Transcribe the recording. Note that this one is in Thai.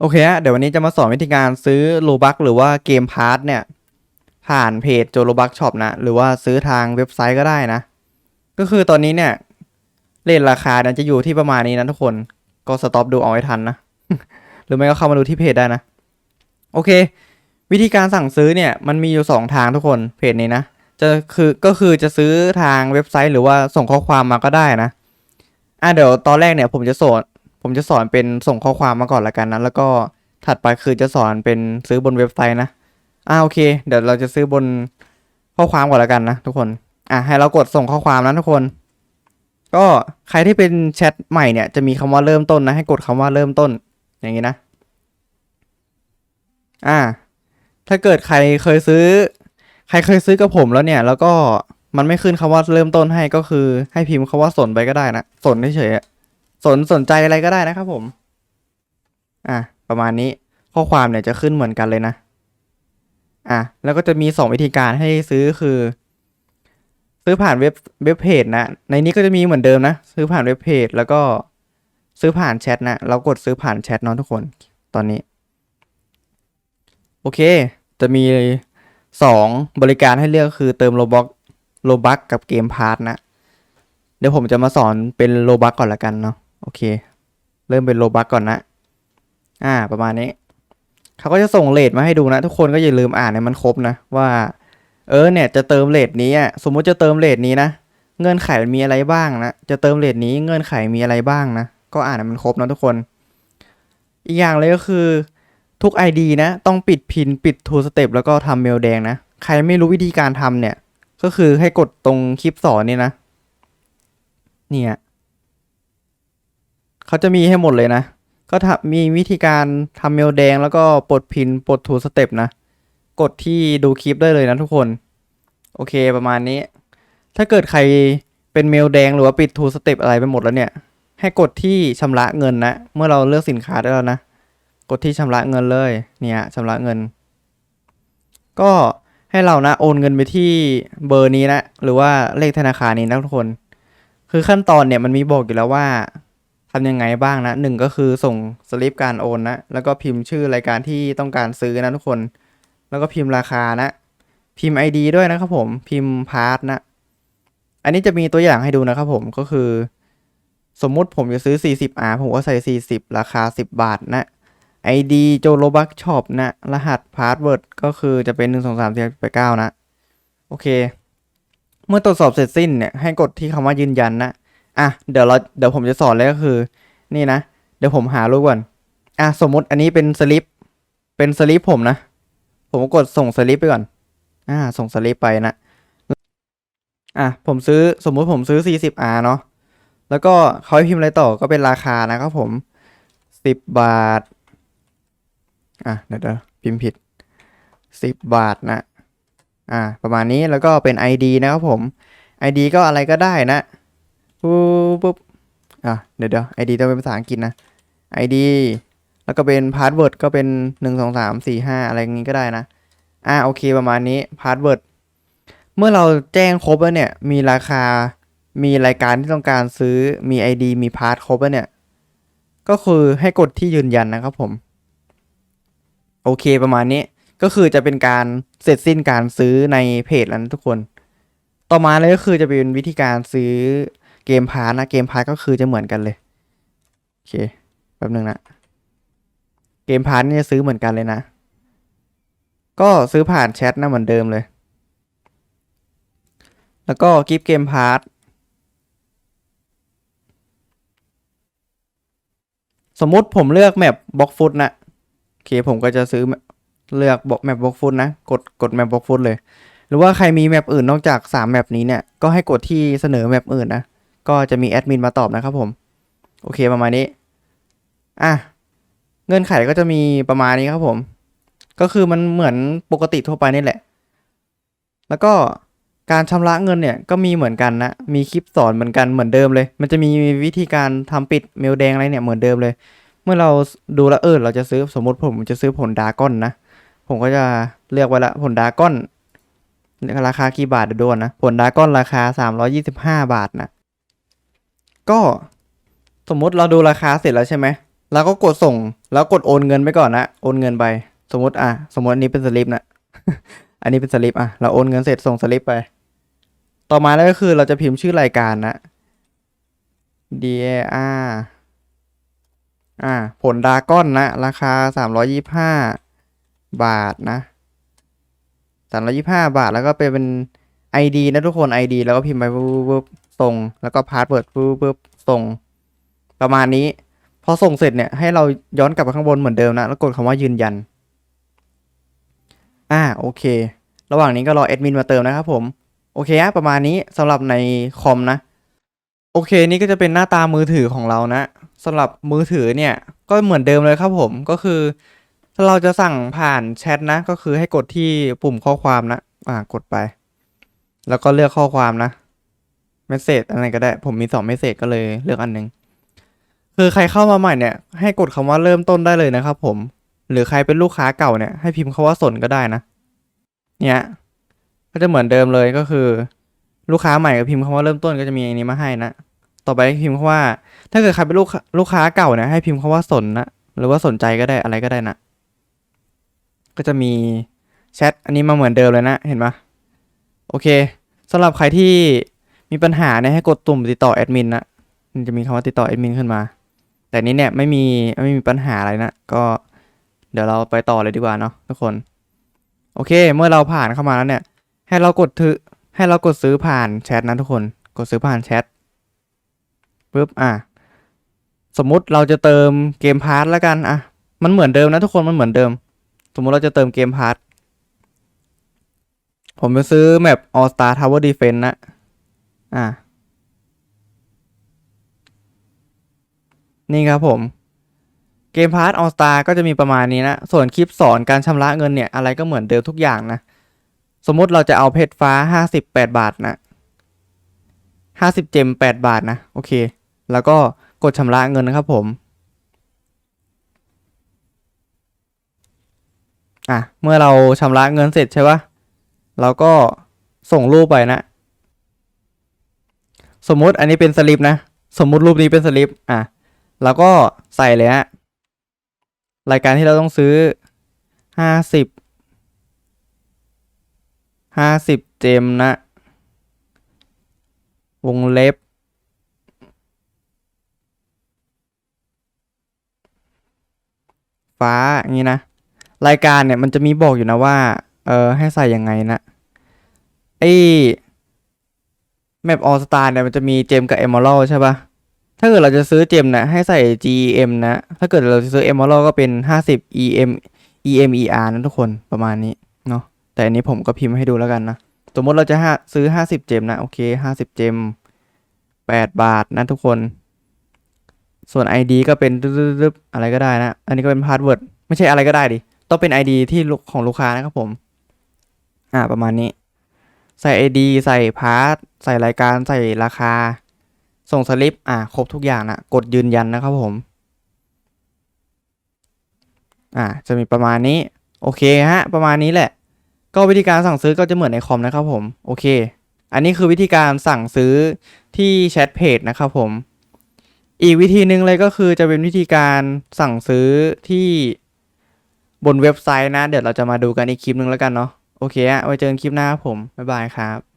โอเคฮะเดี๋ยววันนี้จะมาสอนวิธีการซื้อโลบักหรือว่าเกมพาร์ทเนี่ย ผ่านเพจโจโลบักช็อปนะ หรือว่าซื้อทางเว็บไซต์ก็ได้นะ ก็คือตอนนี้เนี่ยเลทราคาเนี่ยจะอยู่ที่ประมาณนี้นะทุกคนก็สต็อปดูเอาไว้ทันนะ หรือไม่ก็เข้ามาดูที่เพจได้นะ โอเค วิธีการสั่งซื้อเนี่ยมันมีอยู่สองทางทุกคนเพจนี้นะ จะคือก็คือจะซื้อทางเว็บไซต์หรือว่าส่งข้อความมาก็ได้นะอะเดี๋ยวตอนแรกเนี่ยผมจะสอน ผมจะสอนเป็นส่งข้อความมาก่อนละกันนะแล้วก็ถัดไปคือจะสอนเป็นซื้อบนเว็บไซต์นะอ่าโอเค เดี๋ยวเราจะซื้อบนข้อความก่อนละกันนะทุกคนอะให้เรากดส่งข้อความนะทุกคน ก็ใครที่เป็นแชทใหม่เนี่ยจะมีคำว่าเริ่มต้นนะให้กดคำว่าเริ่มต้น อย่างนี้นะ อ่า ถ้าเกิดใครเคยซื้อ ใครเคยซื้อกับผมแล้วเนี่ย แล้วก็มันไม่ขึ้นคำว่าเริ่มต้นให้ก็คือ ให้พิมพ์คำว่าสนไปก็ได้นะสนเฉยๆ สนสนใจอะไรก็ได้นะครับผม อะ ประมาณนี้ข้อความเนี่ยจะขึ้นเหมือนกันเลยนะ อะ แล้วก็จะมีสองวิธีการให้ซื้อคือ ซื้อผ่านเว็บเว็บเพจนะ ในนี้ก็จะมีเหมือนเดิมนะ ซื้อผ่านเว็บเพจแล้วก็ซื้อผ่านแชทนะ เรากดซื้อผ่านแชทเนาะทุกคนตอนนี้ โอเค จะมีสองบริการให้เลือกคือเติมโลบ็อกโลบักกับเกมพาร์ทนะ เดี๋ยวผมจะมาสอนเป็นโลบักก่อนละกันเนาะ โอเค เริ่มเป็นโลบักก่อนนะ อ่า ประมาณนี้ เขาก็จะส่งเลทมาให้ดูนะ ทุกคนก็อย่าลืมอ่านให้มันครบนะว่า เออเนี่ยจะเติมเลทนี้อะสมมุติจะเติมเลทนี้นะเงื่อนไขมีอะไรบ้างนะ จะเติมเลทนี้เงื่อนไขมีอะไรบ้างนะ ก็อ่านให้มันครบนะทุกคน อีกอย่างเลยก็คือทุก ID นะ ต้องปิดพินปิด two step แล้วก็ทำเมลแดงนะ ใครไม่รู้วิธีการทำเนี่ย ก็คือให้กดตรงคลิปสอนนี่นะ เนี่ย เขาจะมีให้หมดเลยนะ ก็มีวิธีการทำเมลแดงแล้วก็ปลดพินปลดถูสเต็ปนะ กดที่ดูคลิปได้เลยนะทุกคน โอเคประมาณนี้ ถ้าเกิดใครเป็นเมลแดงหรือว่าปิดทูสเต็ปอะไรไปหมดแล้วเนี่ย ให้กดที่ชำระเงินนะ เมื่อเราเลือกสินค้าได้แล้วนะ กดที่ชำระเงินเลย เนี่ยชำระเงิน ก็ให้เรานะโอนเงินไปที่เบอร์นี้นะ หรือว่าเลขธนาคารนี้นะทุกคน คือขั้นตอนเนี่ยมันมีบอกอยู่แล้วว่า ทำยังไงบ้างนะหนึ่งก็คือส่งสลิปการโอนนะ แล้วก็พิมพ์ชื่อรายการที่ต้องการซื้อนะทุกคน แล้วก็พิมพ์ราคานะ พิมพ์ ID ด้วยนะครับผม พิมพ์พาร์ทนะ อันนี้จะมีตัวอย่างให้ดูนะครับผม ก็คือ สมมุติผมจะซื้อ 40R ผมก็ใส่ 40 ราคา 10 บาทนะ ID โจโลบักช็อปนะ รหัสพาสเวิร์ดก็คือจะเป็น 1 2 3 4 8 9 นะ โอเค เมื่อตรวจสอบเสร็จสิ้นเนี่ย ให้กดที่คำว่ายืนยันนะ อะเดี๋ยวเราเดี๋ยวผมจะสอนเลยก็คือ นี่นะ เดี๋ยวผมหารูปก่อน อะสมมติอันนี้เป็นสลิป เป็นสลิปผมนะ ผมกดส่งสลิปไปก่อน อ่า ส่งสลิปไปนะอะผมซื้อสมมุติผมซื้อ 40R เนาะแล้วก็เขาให้พิมพ์อะไรต่อก็เป็นราคานะครับผม 10 บาท อะเดี๋ยวเดี๋ยวพิมพ์ผิด 10 บาทนะ อ่า ประมาณนี้แล้วก็เป็น ID นะครับผม ID ก็อะไรก็ได้นะ ปุ๊บปุ๊บอะเดี๋ยวเดี๋ยว ID ต้องเป็นภาษาอังกฤษนะ ID แล้วก็เป็นพาสเวิร์ดก็เป็นหนึ่งสองสามสี่ห้าอะไรอย่างงี้ก็ได้นะ อะโอเคประมาณนี้พาสเวิร์ดเมื่อเราแจ้งครบแล้วเนี่ย มีราคา มีรายการที่ต้องการซื้อ มี ID มีพาสครบแล้วเนี่ย ก็คือให้กดที่ยืนยันนะครับผม โอเคประมาณนี้ ก็คือจะเป็นการเสร็จสิ้นการซื้อในเพจแล้วนะทุกคน ต่อมาเลยก็คือจะเป็นวิธีการซื้อ เกมพาร์นะ เกมพาร์ก็คือจะเหมือนกันเลย โอเค แป๊บนึงนะ เกมพาร์ทนี่จะซื้อเหมือนกันเลยนะ ก็ซื้อผ่านแชทนะเหมือนเดิมเลย แล้วก็กิฟเกมพาร์ทสมมุติผมเลือกแมปบล็อกฟุตนะโอเคผมก็จะซื้อเลือกบอกแมปบล็อกฟุตนะ กดกดแมปบล็อกฟุตเลย หรือว่าใครมีแมปอื่นนอกจาก 3 แมปนี้เนี่ย ก็ให้กดที่เสนอแมปอื่นนะ ก็จะมีแอดมินมาตอบนะครับผม โอเคประมาณนี้ อะ เงื่อนไขก็จะมีประมาณนี้ครับผม ก็คือมันเหมือนปกติทั่วไปนี่แหละ แล้วก็การชำระเงินเนี่ยก็มีเหมือนกันนะ มีคลิปสอนเหมือนกันเหมือนเดิมเลย มันจะมีวิธีการทำปิดเมลแดงอะไรเนี่ยเหมือนเดิมเลย เมื่อเราดูแล้วเออเราจะซื้อสมมติผมจะซื้อผลดาก้อนนะ ผมก็จะเลือกไว้ละผลดาก้อนราคากี่บาทเดี๋ยวดูก่อนะ ผลดาก้อนราคา 325 บาทนะ ก็สมมติเราดูราคาเสร็จแล้วใช่ไหมแล้วก็กดส่ง แล้วกดโอนเงินไปก่อนนะ โอนเงินไป สมมติอะ สมมติอันนี้เป็นสลิปนะ อันนี้เป็นสลิปอะ เราโอนเงินเสร็จส่งสลิปไป ต่อมาแล้วก็คือเราจะพิมพ์ชื่อรายการนะ DAR อ่า ผลดาก้อนนะ ราคาสามร้อยี่ห้าบาทนะสามร้อยี่ห้าบาทแล้วก็เป็นเป็น ID นะทุกคน ID แล้วก็พิมพ์ไปปุ๊บปุ๊บปุ๊บ ส่งแล้วก็พาสเวิร์ดปุ๊บปุ๊บส่งประมาณนี้ พอส่งเสร็จเนี่ยให้เราย้อนกลับไปข้างบนเหมือนเดิมนะ แล้วกดคำว่ายืนยัน อ่าโอเค ระหว่างนี้ก็รอแอดมินมาเติมนะครับผม โอเคอะประมาณนี้สำหรับในคอมนะ โอเคนี่ก็จะเป็นหน้าตามือถือของเรานะสำหรับมือถือเนี่ยก็เหมือนเดิมเลยครับผมก็คือ ถ้าเราจะสั่งผ่านแชทนะ ก็คือให้กดที่ปุ่มข้อความนะ อ่ากดไป แล้วก็เลือกข้อความนะ เมสเซจอะไรก็ได้ ผมมีสองเมสเซจก็เลยเลือกอันหนึง คือใครเข้ามาใหม่เนี่ย ให้กดคำว่าเริ่มต้นได้เลยนะครับผม หรือใครเป็นลูกค้าเก่าเนี่ยให้พิมพ์คำว่าสนก็ได้นะ เนี่ย ก็จะเหมือนเดิมเลยก็คือ ลูกค้าใหม่ก็พิมพ์คำว่าเริ่มต้นก็จะมีอันนี้มาให้นะ ต่อไปพิมพ์คำว่า ถ้าเกิดใครเป็นลูกค้าลูกค้าเก่าเนี่ยให้พิมพ์คำว่าสนนะ หรือว่าสนใจก็ได้อะไรก็ได้นะ ก็จะมีแชทอันนี้มาเหมือนเดิมเลยนะ เห็นปะโอเคสำหรับใครที่ มีปัญหาเนี่ยให้กดตุ่มติดต่อแอดมินนะมันจะมีคำว่าติดต่อแอดมินขึ้นมา แต่นี้เนี่ยไม่มีไม่มีปัญหาอะไรนะ ก็เดี๋ยวเราไปต่อเลยดีกว่าเนาะทุกคน โอเค เมื่อเราผ่านเข้ามาแล้วเนี่ย ให้เรากดถือให้เรากดซื้อผ่านแชทนะทุกคน กดซื้อผ่านแชทปุ๊บอะสมมุติเราจะเติมเกมพาร์ทแล้วกันอะมันเหมือนเดิมนะทุกคนมันเหมือนเดิม สมมุติเราจะเติมเกมพาร์ทผมไปซื้อแมป All Star Tower Defense นะ อะนี่ครับผมเกมพาร์ท All Star ก็จะมีประมาณนี้นะ ส่วนคลิปสอนการชำระเงินเนี่ย อะไรก็เหมือนเดิมทุกอย่างนะ สมมติเราจะเอาเพชรฟ้าห้าสิบแปดบาทนะห้าสิบเจมแปดบาทนะ โอเค แล้วก็กดชำระเงินนะครับผม อะ เมื่อเราชำระเงินเสร็จใช่ปะเราก็ส่งรูปไปนะ สมมุติอันนี้เป็นสลิปนะ สมมุติรูปนี้เป็นสลิปอะแล้วก็ใส่เลยฮะรายการที่เราต้องซื้อห้าสิบห้าสิบเจมนะ วงเล็บ ฟ้าอย่างนี้นะ รายการเนี่ยมันจะมีบอกอยู่นะว่า เออให้ใส่ยังไงนะไอ แมปออสตาเนี่ยมันจะมีเจมกับเอมอลใช่ปะถ้าเกิดเราจะซื้อเจมนี่ยให้ใส่ GEM นะ ถ้าเกิดเราจะซื้อเอมอลก็เป็นห้าสิบ EM EMER นะทุกคนประมาณนี้เนาะ แต่อันนี้ผมก็พิมพ์ให้ดูแล้วกันนะ สมมติเราจะหาซื้อห้าสิบเจมนะโอเคห้าสิบเจมแปดบาทนะทุกคน ส่วน ID ก็เป็นตึ๊บอะไรก็ได้นะ อันนี้ก็เป็นพาสเวิร์ดไม่ใช่อะไรก็ได้ดิ ต้องเป็น ID ที่ลูกของลูกค้านะครับผม อ่าประมาณนี้ ใส่ ID ใส่พาสใส่รายการใส่ราคา ส่งสลิป อ่าครบทุกอย่างนะกดยืนยันนะครับผม อ่าจะมีประมาณนี้ โอเคฮะ ประมาณนี้แหละ ก็วิธีการสั่งซื้อก็จะเหมือนในคอมนะครับผม โอเค อันนี้คือวิธีการสั่งซื้อที่แชทเพจนะครับผม อีกวิธีหนึ่งเลยก็คือจะเป็นวิธีการสั่งซื้อที่บนเว็บไซต์นะ เดี๋ยวเราจะมาดูกันอีกคลิปหนึ่งแล้วกันเนาะ โอเคอะไว้เจอกันคลิปหน้าครับผม บ๊ายบายครับ